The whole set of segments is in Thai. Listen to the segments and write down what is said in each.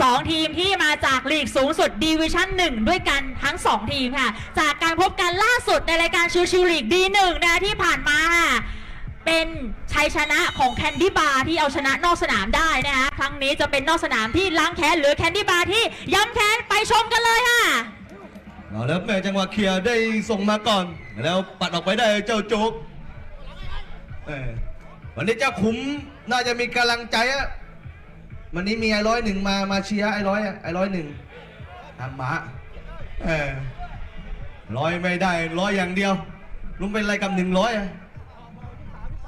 สองทีมที่มาจากลีกสูงสุดดีวิชั่นหนึ่งด้วยกันทั้งสองทีมค่ะ จากการพบกันล่าสุดในรายการชิวชิวลีกดีหนึ่งนะที่ผ่านมาค่ะเป็นชัยชนะของแคนดี้บาร์ที่เอาชนะนอกสนามได้นะคะครั้งนี้จะเป็นนอกสนามที่ล้างแค้นหรือแคนดี้บาร์ที่ย้ำแค้นไปชมกันเลยค่ะเอาแล้วแม่จังหวะเคลียร์ได้ส่งมาก่อน แล้วปัดออกไปได้เจ้าโจ๊กวันนี้เจ้าขุมน่าจะมีกำลังใจอะ วันนี้มีไอ้ร้อยหนึ่งมามาเชียร์ไอ้ร้อยอะไอ้ร้อยหนึ่งทำหมาเออร้อยไม่ได้ร้อยอย่างเดียวลุงเป็นอะไรกับหนึ่งร้อยอะ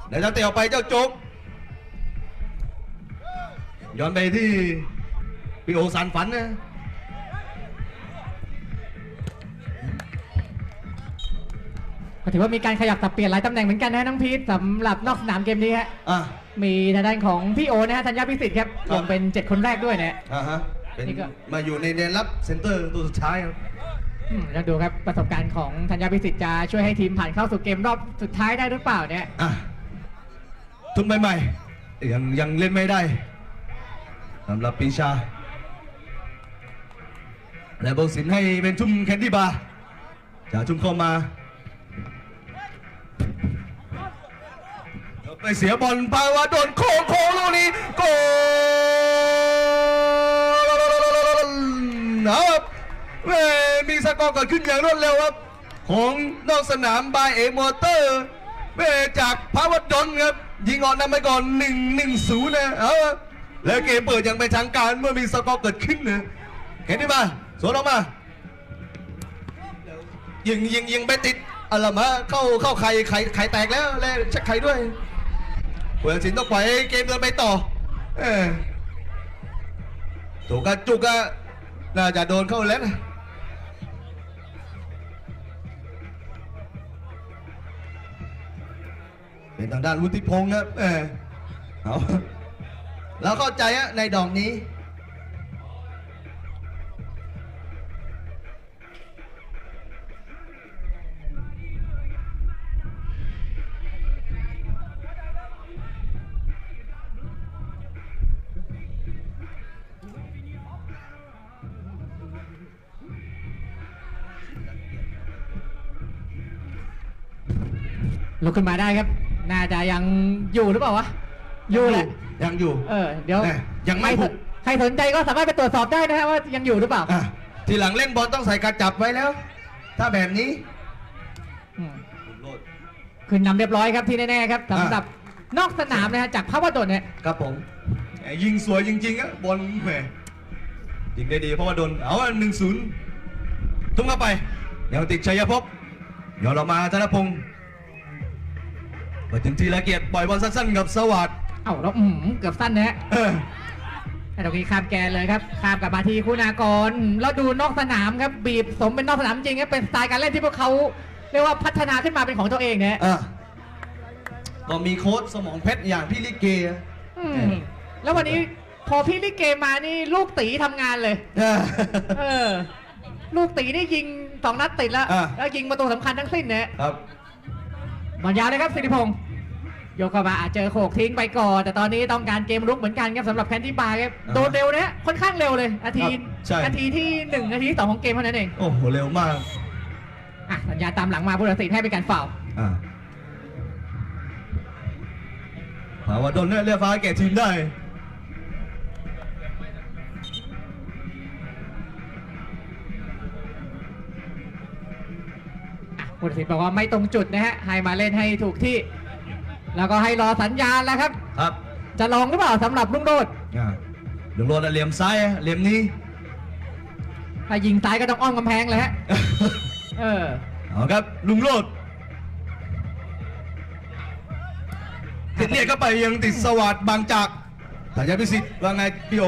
เดี๋ยวจะเตะออกไปเจ้าโจ๊กย้อนไปที่พี่โอสารฝันนะก็ถือว่ามีการขยับสับเปลี่ยนหลายตำแหน่งเหมือนกันนะน้องพีทสำหรับนอกสนามเกมนี้ฮะอะ มีทางด้านของพี่โอนะฮะธัญญาพิสิทธิ์ครับครัลบงเป็น 7 คนแรกด้วยนะอ่าฮะเป็นนี่ก็ มาอยู่ในแดนรับเซนเตอร์ตัวสุดท้ายครับ อืมแล้วดูครับประสบการณ์ของธัญญาพิสิทธิ์จะช่วยให้ทีมผ่านเข้าสู่เกมรอบสุดท้ายได้หรือเปล่าเนี่ย อะทุนใหม่ๆยังยังเล่นไม่ได้สำหรับปีชา และเบอร์สินให้เป็นชุ่มแคนดี้บาร์จะชุ่มเข้ามา ไปเสียบอลไปว่าโดนโค้งโค้งลูกนี้โกนะครับแม่มีสกอร์เกิดขึ้นอย่างรวดเร็วครับ ของนอกสนามบายเอมอเตอร์แม่จากพาวดอนครับ ยิงออกนำไปก่อน1 1 0นะเอาแล้วเกมเปิดอย่างเป็นทางการเมื่อมีสกอร์เกิดขึ้นนะเห็นไหมมาสวนออกมา ยิงยิงยิงไปติดอะไรมาเข้าเข้าไข่ไข่ไข่แตกแล้วแล้วเช็คไข่ด้วย เปิดสินต้องปล่อยให้เกมเดินไปต่อเออถูกกระจุกอะน่าจะโดนเข้าแล้วนะเป็นทางด้านวุฒิพงศ์ครับเออเอาเราเข้าใจอะในดอกนี้ ลุกขึ้นมาได้ครับ น่าจะยังอยู่หรือเปล่าวะ อยู่แหละ ยังอยู่ เออ เดี๋ยวแน่ยังไม่ใครผูกใครสนใจก็สามารถไปตรวจสอบได้นะฮะว่ายังอยู่หรือเปล่าอะทีหลังเล่นบอลต้องใส่กระจับไว้แล้ว ถ้าแบบนี้ อืมคืนนำเรียบร้อยครับที่แน่ๆครับสำหรับนอกสนามนะฮะจากพระวดลเนี่ยครับผมแหมยิงสวยจริงๆอะบอลแหมยิงได้ดีเพราะว่าโดนเอาหนึ่งศูนย์ทุ่มเข้าไปเดี๋ยวติดชัยภพเดี๋ยวเรามาธนพงศ์ มาถึงทีละเกียรติปล่อยบอลสั้นๆกับสวัสดิ์เอ้าแล้วอืมเกือบสั้นนะฮะเออแต่ตรงนี้ข้ามแกนเลยครับข้ามกลับมาที่คุณากรแล้วดูนอกสนามครับบีบสมเป็นนอกสนามจริงครับเป็นสไตล์การเล่นที่พวกเขาเรียกว่าพัฒนาขึ้นมาเป็นของตัวเองเนี่ยอะก็มีโค้ชสมองเพชรอย่างพี่ลิเกอะอืมแล้ววันนี้พอพี่ลิเกมานี่ลูกตีทำงานเลยอะเออ ลูกตีนี่ยิงสองนัดติดแล้วอะ แล้วยิงประตูสำคัญทั้งสิ้นเนี่ย ครับ บอลยาวเลยครับสิริพงศ์โยกเข้ามาอาจเจอโขกทิ้งไปก่อนแต่ตอนนี้ต้องการเกมรุกเหมือนกันครับสำหรับแคนดี้บาร์ครับโดนเร็วนะฮะค่อนข้างเร็วเลยนาทีใช่ นาทีที่หนึ่งนาทีที่สองของเกมเท่านั้นเองโอ้โหเร็วมากอะสัญญาณตามหลังมาผู้ตัดสินให้เป็นการฝ่าวล์อ่าภาวดลเนี่ยเรียกฟ้าแก่ทีมได้ ผู้ตัดสินบอกว่าไม่ตรงจุดนะฮะให้มาเล่นให้ถูกที่ แล้วก็ให้รอสัญญาณแล้วครับ ครับจะลองหรือเปล่าสำหรับลุงโดดอ่าลุงโรดเหลี่ยมซ้ายเหลี่ยมนี้ ถ้ายิงซ้ายก็ต้องอ้อมกำแพงเลยฮะ เออ เอาครับ ลุงโรดติดเลียดเข้าไปยังติดสวัสดบางจากถ่ายยาพิสิทธิ์ว่าไงพี่โอ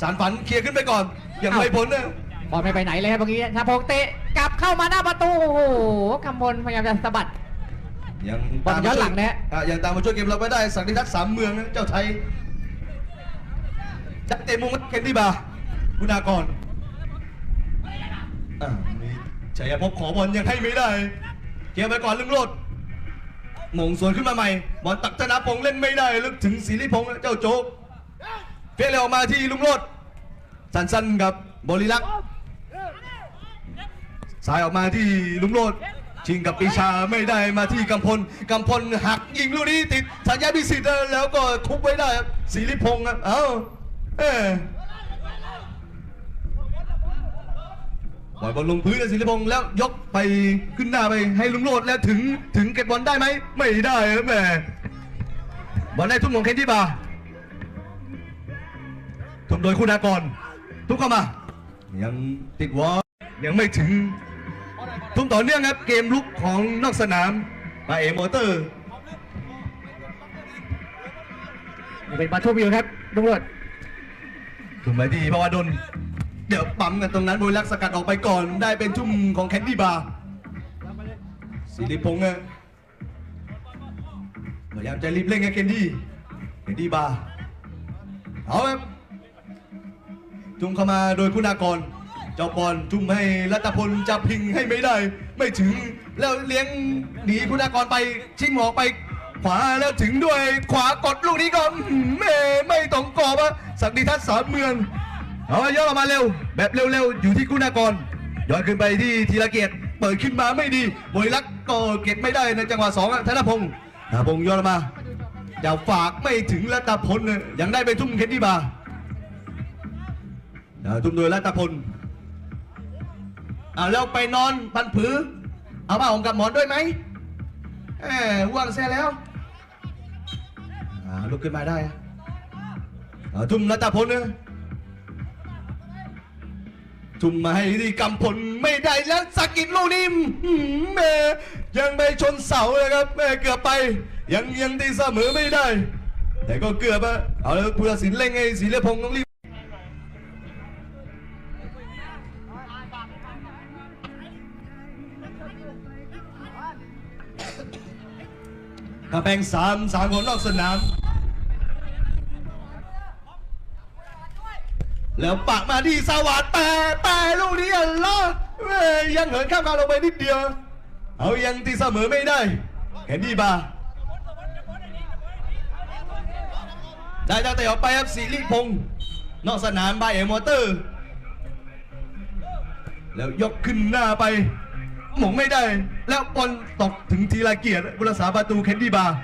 สารฝันเคลียร์ขึ้นไปก่อน ยังไม่พ้นนะบอลไม่ไปไหนเลยครับเมื่อกี้ถ้าพงเตะ กลับเข้ามาหน้าประตู โอ้โหคำพลพยายามจะสะบัด ยังบอลย้อนหลังนะฮะ อ่ยังตามมาช่วยเกมเราไม่ได้สักดิทัศน์สามเมืองนะเจ้าไทยจัดเตะมุมเคนดี้บาร์คุณากรอ่ามีชัยภพขอบอลยังให้ไม่ได้เกียร์ไปก่อนลึงโลดมงสวนขึ้นมาใหม่ บอลตักธนาพงษ์เล่นไม่ได้ ลึกถึงศิริพงษ์เจ้าโจ๊กเฟี้ยงเร็วออกมาที่ลุงโลดสั้นๆกับบริลักษ์ สายออกมาที่ลุงโรดชิงกับปีชาไม่ได้มาที่กำพลกำพลหักยิงลูกนี้ติดสัญญาณพิสิทธิ์แล้วก็คุบไว้ได้ครับศิริพงศ์ครับเอ้าเออปล่อยบอลลงพื้นเลยศิริพงศ์แล้วยกไปขึ้นหน้าไปให้ลุงโรดแล้วถึงถึงเก็บบอลได้ไหมไม่ได้ครับแหมบอลได้ทุ่มของเคนที่บาทุ่มโดยคุณากรทุกเข้ามา ยังติดวอลยังไม่ถึง ทุ่มต่อเนื่องครับเกมลุกของนอกสนามมาเอมอเตอร์นี่เป็นบอลโชควิวครับลุงโรดทุ่มไปที่พวดลเดี๋ยวปั๊มกันตรงนั้นบุรีรักษ์สกัดออกไปก่อนได้เป็นทุ่มของแคนดี้บาร์สิริพงษ์อะพยายามจะรีบเร่งกับแคนดี้แคนดี้บาร์เอาครับทุ่มเข้ามาโดยคุณากร เจ้าบอลทุ่มให้รัตพลจะพิงให้ไม่ได้ ไม่ถึงแล้วเลี้ยงหนีคุณากรไปชิงหมอกไป ขวาแล้วถึงด้วยขวากดลูกนี้ก็อื้อหือแม่ไม่ต้องกรอบอะสักดิทัศน์สามเมืองเอาย้อนออกมาเร็ว แบบเร็วๆ อยู่ที่คุณากรย้อนขึ้นไปที่ธีรเกียรติเปิดขึ้นมาไม่ดีบริลักษ์ก็เก็บไม่ได้ในจังหวะสองธนพงศ์ธนพงศ์ย้อนออกมาจะฝากไม่ถึงรัตพลยังได้ไปทุ่มเคนดี้บาทุ่มโดยรัตพล เอาแล้วไปนอนปันผือ เอาผ้าห่มกับหมอนด้วยไหมแหมว่างเสียแล้วอ่าลุกขึ้นมาได้อ่าทุ่มรัตพลนะทุ่มมาให้ที่กำพลไม่ได้แล้วสกกิดลูกนี้อื้อหือแม่ยังไปชนเสาเลยครับแม่เกือบไป ยังยังตีเสมอไม่ได้ แต่ก็เกือบอะเอาแล้วผู้ตัดสินเล่งไอ้ศิลพงศ์ต้องรีบ กระแพงสามสามคนนอกสนาม แล้วปะมาที่สวัสดแต่แต่ลูกนี้อัลลอยังเหินข้ามกาลงไปนิดเดียว เอายังตีเสมอไม่ได้แคนดีบาได้ตั้งแต่ออกไปครับสิริพงศ์นอกสนามบายเอมอเตอร์ แล้วยกขึ้นหน้าไป หมงไม่ได้ แล้วบอลตกถึงทีละเกียรติบุรษาประตูเคนดี้บาร์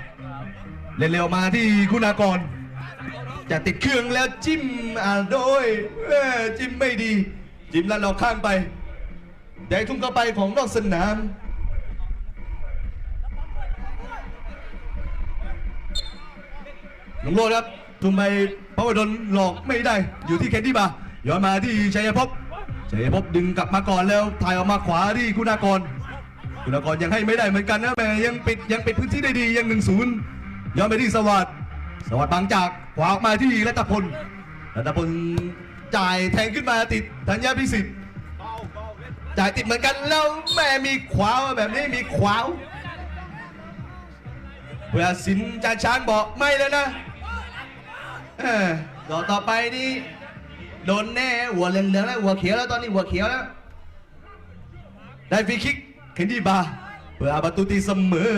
เล่นเร็วมาที่คุณากร จะติดเครื่องแล้วจิ้มอ่าโดยจิ้มไม่ดี จิ้มแล้วเราข้างไปแต่ทุ่มเข้าไปของนอกสนามลงโลดครับทุ่มไปพระวดลหลอกไม่ได้อยู่ที่เคนดี้บาร์ย้อนมาที่ชัยภพ ชัยภพดึงกลับมาก่อนแล้วถ่ายออกมาขวาที่คุณากรคุณากรยังให้ไม่ได้เหมือนกันนะแม่ยังปิดยังปิดพื้นที่ได้ดียังหนึ่งศูนย์ย้อนไปที่สวัสดิ์สวัสดิ์บางจากขวาออกมาที่รัตพลรัตพลจ่ายแทงขึ้นมาติดธัญญาพิสิทธิ์จ่ายติดเหมือนกันแล้วแม่มีขวาแบบนี้มีขวาวเพื่อสินจาช้างบอกไม่แล้วนะเออต่อต่อไปนี่ โดนแน่หัวเหลืองๆแล้วหัวเขียวแล้วตอนนี้หัวเขียวแล้วได้ฟรีคิกเคนดี้บาเพื่ออาประตูตีเสมอ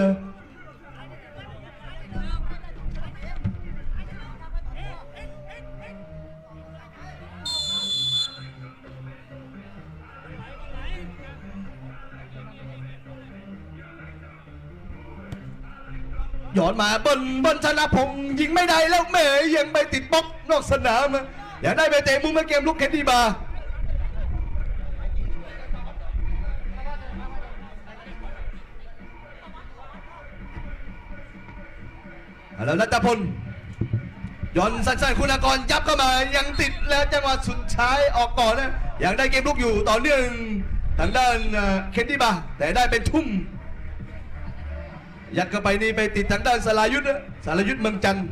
หยอดมาเบนเบนชนะพงยิงไม่ได้แล้วแม่ยังไปติดบล็อกนอกสนาม อะอยากได้ไปเตะมุมมาเกมลุกเคนดีบาร์แล้วนัตพลย้อนสั้นๆ คุณากรยับเข้ามายังติดและจังหวะสุดท้ายออกก่อนนะยังได้เกมลุกอยู่ต่อเนื่องทางด้านเคนดี้บาร์แต่ได้เป็นทุ่ม ยัดเข้าไปนี่ไปติดทางด้านสลายุทธนะสลายุทธ์เมืองจันทร์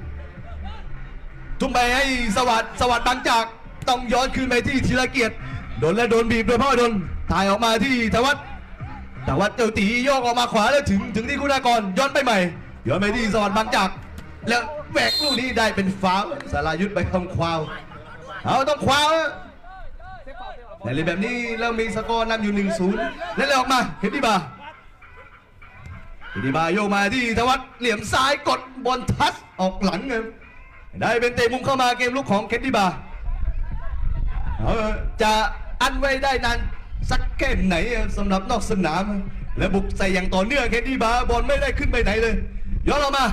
ทุ่มไปให้สวัสด์สวัสดบางจากต้องย้อนคืนไปที่ธีรเกียรติโดนและโดนบีบโดยพ่อดนถ่ายออกมาที่ธวัฒน์ธวัฒน์เจ้าตีโยกออกมาขวาแล้วถึงถึงที่คุณากรย้อนไปใหม่ย้อนไปที่สวัสดบางจาก แล้วแหวกลูกนี้ได้เป็นฟาวล์สลายุทธไปทำควาวเอาต้องควาวนะแต่เล่นแบบนี้แล้วมีสกอร์นำอยู่ 1-0 แล้วเลยออกมาเฮดดี้บาร์อิติบาโยกมาที่ธวัฒน์เหลี่ยมซ้ายกดบอลทัชออกหลังครับ ได้เป็นเตะมุมเข้ามาเกมลุกของเคนดี้บาจะอันไว้ได้นานสักแค่ไหนสำหรับนอกสนาม และบุกใส่อย่างต่อเนื่องแค่นี้บาบอลไม่ได้ขึ้นไปไหนเลยย้อนออกมา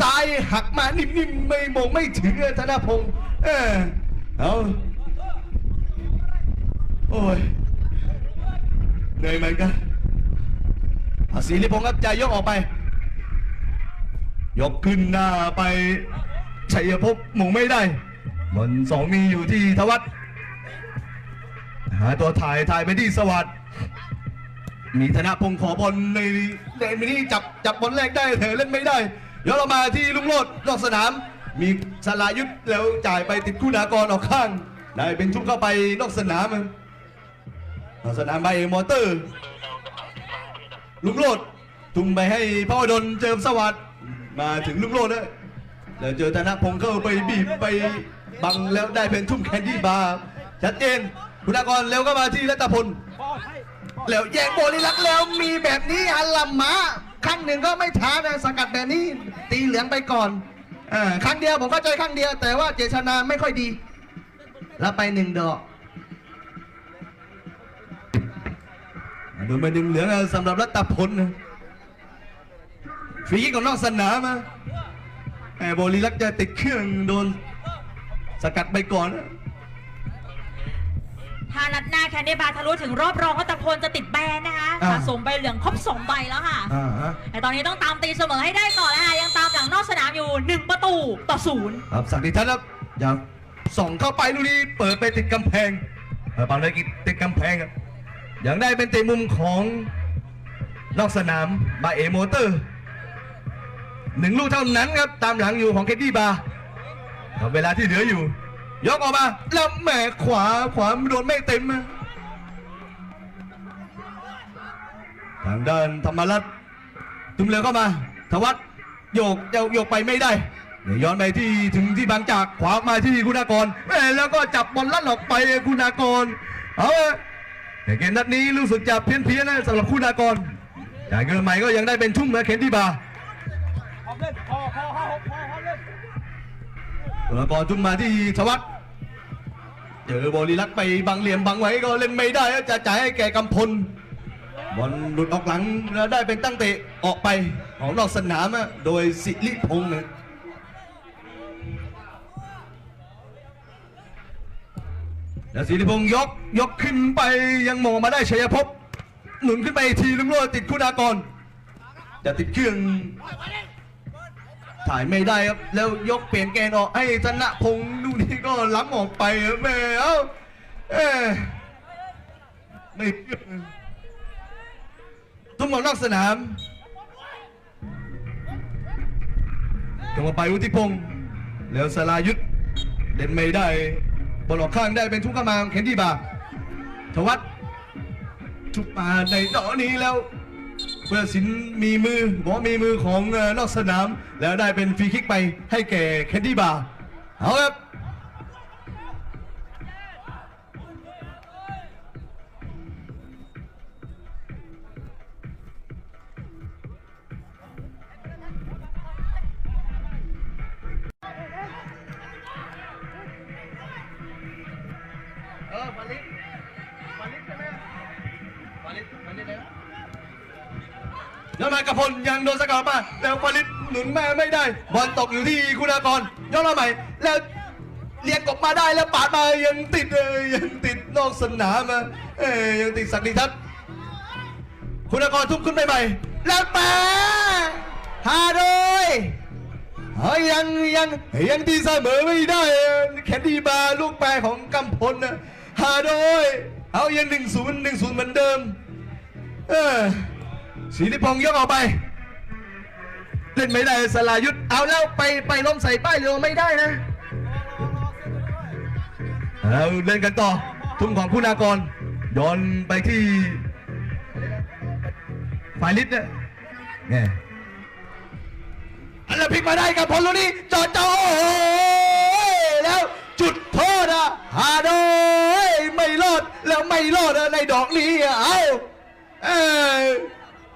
ซ้ายหักมานิ่มๆไม่มองไม่ถึงธนพงศ์เออเอาโอ้ยเหนื่อยเหมือนกันอาศิริพงศ์ครับใจยกออกไป ยกขึ้นหน้าไป ชัยภพหมุงไม่ได้บอลสองมีอยู่ที่ทวัฒน์หาตัวถ่ายถ่ายไปที่สวัสดมีธนพงศ์ขอบอลในในมินี่จับจับบอลแรกได้แต่เล่นไม่ได้ย้อนเรามาที่ลุงโลดนอกสนาม มีสลายุทธแล้วจ่ายไปติดคุณากรออกข้าง ได้เป็นชุบเข้าไปนอกสนามนอกสนามไปมอเตอร์ ลุงโลดทุ่มไปให้พ่อดลเจิมสวัสดิ์มาถึงลุงโลดแล้ว แล้วเจอธนพงศ์เข้าไปบีบไปบังแล้วได้เป็นทุ่มแคนดี้บาร์ชัดเจนคุณากรเร็วก็มาที่รัตพลแล้วแย่งโบลิลักแล้วมีแบบนี้อัลลัมมาครั้งหนึ่งก็ไม่ท้านะสกัดแบบนี้ ตีเหลืองไปก่อนอครั้งเดียวผมเข้าใจครั้งเดียว แต่ว่าเจชนาไม่ค่อยดี แล้วไปหนึ่งดอกโดนไปดึงเหลืองสำหรับรัตพลฟรีกของนอกสนามอะ แอบโบลีลักษ์จะติดเครื่องโดนสกัดไปก่อนนะถ้านัดหน้าแคนดี้บาร์ทะลุถึงรอบรองก็ตะพลจะติดแบนนะคะสะสมใบเหลืองครบสองใบแล้วค่ะ อ่าฮะแต่ตอนนี้ต้องตามตีเสมอให้ได้ก่อนนะคะยังตามหลังนอกสนามอยู่1ประตูต่อศูนย์ครับสักดิทัศน์ครับอย่าส่องเข้าไปลูกนี้เปิดไปติดกำแพงเออปังเลยกิจติดกำแพงครับอย่างได้เป็นเตะมุมของนอกสนามบาเอโมเตอร์ หนึ่งลูกเท่านั้นครับ ตามหลังอยู่ของเคดดี้บาร์เวลาที่เหลืออยู่ ยกออกมาแล้วแหมขวาขวาโดนไม่เต็มทางด้านธรรมรัตน์ตุ้มเร็วเข้ามาทวัฒน์โยกโยกโยกไปไม่ได้เดี๋ยวย้อนไปที่ถึงที่บางจากขวามาที่คุณากรแหมแล้วก็จับบอลลั่นออกไปคุณากรเอาแต่เกมนัดนี้รู้สึกจะเพี้ยนๆนะสำหรับคุณากรจ่ายเงินใหม่ก็ยังได้เป็นทุ่มนะเคนที่บาร์ เล่นพอพอห้าหกพอพร้อเล่นคุณากรทุ่มมาที่ทวัฒน์เจอบอลีลักษ์ไปบังเหลี่ยมบังไว้ก็เล่นไม่ได้แล้วจะจ่ายให้แก่กำพลบอลหลุดออกหลังแล้วได้เป็นตั้งเตะออกไปของนอกสนามอะโดยสิริพงษ์นะแล้วสิริพงษ์ยกยกขึ้นไปยังมองมาได้ชัยภพหนุนขึ้นไปทีลุงโรติดคุณากรจะติดเครื่อง ถ่ายไม่ได้ครับ แล้วยกเปลี่ยนแกนออกให้ธนพงษ์ลูกนี้ก็ล้ำออกไปแม่เอ้าเอ้ไม่ทุ่มออกนอกสนามจังหวะไปวุฒิพงศ์แล้วสลายุทธเล่นไม่ได้บอลออกข้างได้เป็นทุกขมาของเคนดี้บาทวัฒน์ทุกมาในดอกนี้แล้ว เพื่อสินมีมือบอกว่ามีมือของเอ่อนอกสนาม แล้วได้เป็นฟรีคิกไปให้แก่เคนดี้บาร์เอาครับ ย้อนมากระพลยังโดนสกัดมาแล้วฟาลิสหนุนแม่ไม่ได้ บอลตกอยู่ที่คุณากรย้อนมาใหม่แล้วเรียกกบมาได้แล้วปาดมายังติดเอยยังติดนอกสนามเอ้ยยังติดสักดิทัศน์คุณากรทุบขึ้นไปใหม่แล้วแปะหาโดยเฮ้ยยังยังยังตีเสมอไม่ได้แคนดี้บาร์ลูกแปรของกำพลนะหาโดยเอายังหนึ่งศูนย์หนึ่งศูนย์เหมือนเดิม เออ ศิริพงษ์ยกออกไป เล่นไม่ได้สลายุทธเอาแล้วไปไปล้มใส่ป้ายเรือไม่ได้นะเอาเล่นกันต่อ ทุ่มของคุณากรย้อนไปที่ฝ่ายลิศเนี่ยไงอันล้วพลิกมาได้กับพลลูนี้จอดจอโอ้โหแล้วจุดโทษอะฮาโดยไม่รอดแล้วไม่รอดในดอกนี้อะเอ้าเอ้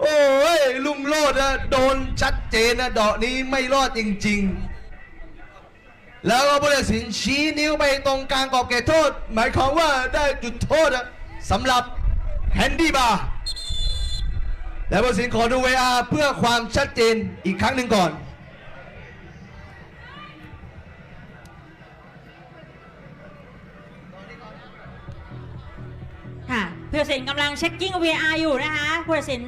โอ้ยลุงโลดอะโดนชัดเจนนะดอกนี้ไม่รอดจริง ๆ แล้วก็ผู้ตัดสินชี้นิ้วไปตรงกลางกรอบเขตโทษ หมายความว่าได้จุดโทษอะสำหรับแฮนดี้บาร์และผู้ตัดสินขอดู VR เพื่อความชัดเจนอีกครั้งหนึ่งก่อนค่ะผู้ตัดสินกำลังเช็คกิ้ง VR อยู่นะคะผู้ตัดสิน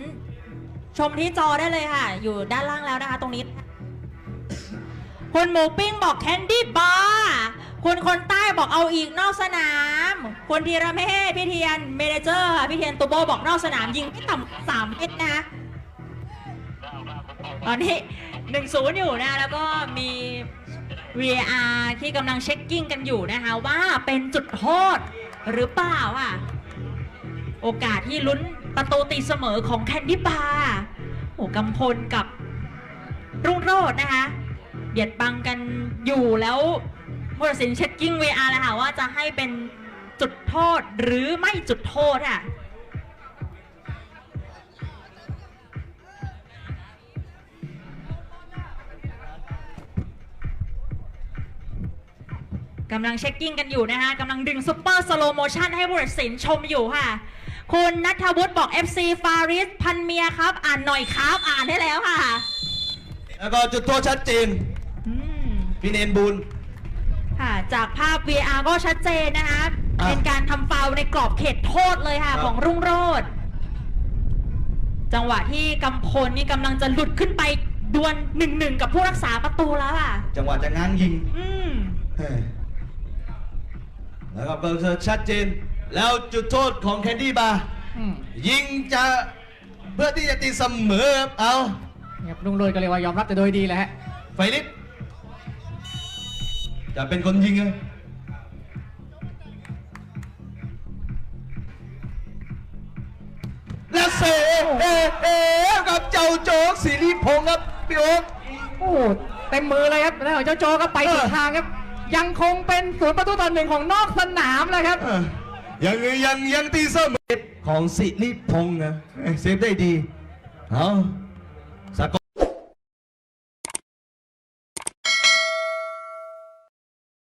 ชมที่จอได้เลยค่ะ อยู่ด้านล่างแล้วนะคะ ตรงนี้ คุณหมูปิ้งบอกแคนดี้บาร์คุณคนใต้บอกเอาอีกนอกสนาม คุณธีระเมธพี่เทียนเมเนเจอร์ค่ะพี่เทียนตูโบบอกนอกสนาม ยิงไม่ต่ำสามเม็ดนะคะตอนนี้หนึ่งศูนย์อยู่นะ แล้วก็มี VAR ที่กำลังเช็คกิ้งกันอยู่นะคะ ว่าเป็นจุดโทษหรือเปล่าอะ โอกาสที่ลุ้น ประตูตีเสมอของแคนดี้บาร์โอ้กำพลกับรุ่งโรจน์นะคะ เบียดบังกันอยู่แล้วผู้ตัดสินเช็คกิ้ง VR แล้วค่ะว่าจะให้เป็นจุดโทษหรือไม่จุดโทษอะกำลังเช็คกิ้งกันอยู่นะคะกำลังดึงซุปเปอร์สโลโมชันให้ผู้ตัดสินชมอยู่ค่ะ คุณนัทวุฒิบอก FC ฟาริสพันเมียครับ อ่านหน่อยครับ อ่านได้แล้วค่ะแล้วก็จุดโทษชัดเจนอืมพี่เนนบูลค่ะจากภาพ VR ก็ชัดเจนนะคะ อะเป็นการทำฟาวล์ในกรอบเขตโทษเลยค่ะครับ ของรุ่งโรจน์จังหวะที่กำพลนี่กำลังจะหลุดขึ้นไปดวลหนึ่งหนึ่งกับผู้รักษาประตูแล้วค่ะ จังหวะจะง้างยิงอืมเฮ้ยแล้วก็เปิดชัดเจน แล้วจุดโทษของแคนดี้บาร์อืมยิงจะเพื่อที่จะตีเสมอครับเอาครับลุงโรยก็เลยว่ายอมรับแต่โดยดีแหละฮะไฟลิสจะเป็นคนยิงไงและเสเอเอกับเจ้าโจ๊กสิริพงษ์ครับพี่โอ๊ค โอ้โหเต็มมือเลยครับแล้วของเจ้าโจก็ไปเออสุดทางครับ ยังคงเป็นศูนย์ประตูต่อหนึ่งของนอกสนามเลยครับ เออ ยังยังยังตีเสมอของสิริพงษ์นะเซฟได้ดีเอาสก